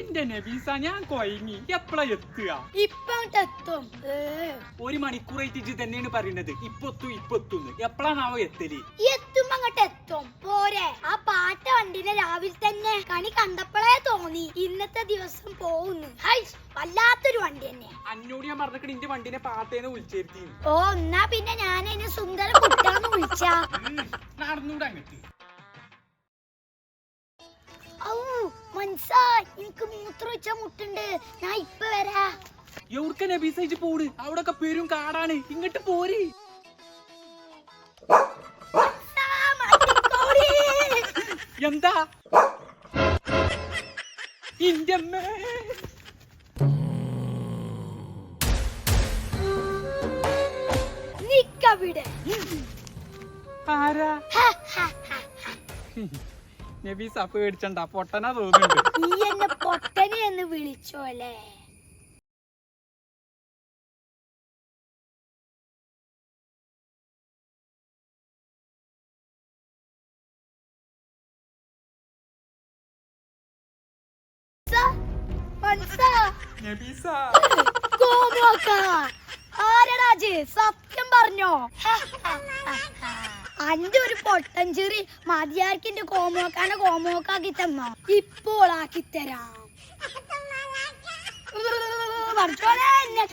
എന്റെ നബീസ ഞാൻ കൊയങ്ങി. എപ്പളാ എത്തുക? ഇപ്പം എത്തും. ഒരു മണിക്കൂറായിട്ട് ഇജ്ജ് തന്നെയാണ് പറയുന്നത്. ഇപ്പൊത്തു ഇപ്പൊത്തുന്ന്. എപ്പോഴാണാവോ എത്തൽ? എത്തുമ്പോ അങ്ങോട്ട് എത്തും. പോരെ. ആ പാട്ട വണ്ടിനെ രാവിലെ തന്നെ കണി കണ്ടപ്പോഴേ തോന്നി. ഇന്നത്തെ ദിവസം പോകുന്നു വല്ലാത്തൊരു വണ്ടി തന്നെ. അന്നോട് ഞാൻ പറഞ്ഞിട്ട് നിന്റെ വണ്ടിനെ പാട്ടേനെ വിളിച്ചേർത്തി ഓ എന്നാ പിന്നെ ഞാൻ അതിനെ സുന്ദര കുട്ടാന്ന് വിളിച്ചാ. നടന്നൂടെ അങ്ങട്ട്. മനസ്സാ എനിക്ക് മൂത്രം വെച്ച മുട്ടുണ്ട്. ഞാൻ ഇപ്പൊ വരാ. എവിടുക്ക നബീസ ഇജ്ജ് പോട് അവിടൊക്കെ പേരും കാടാണ്. ഇങ്ങട്ട് പോര്. എന്താ? ഇന്റെ അമ്മേ. നിക്കവിടെ. ആരാ. നബീസ പേടിച്ചണ്ട. പൊട്ടനാ തോന്നുന്നുണ്ട്. നീ എന്നെ പൊട്ടനെ എന്ന് വിളിച്ചോ അല്ലേ? മനസ്സാ നബീസ കോമോക്ക ആരടാജ് സത്യം പറഞ്ഞോ? അന്റെ ഒരു പൊട്ടഞ്ചെറി മതിയാർക്കിന്റെ കോമോക്കാനെ കോമോക്കാക്കി തന്നോ? ഇപ്പോൾ ആക്കി തരാം. എന്നെ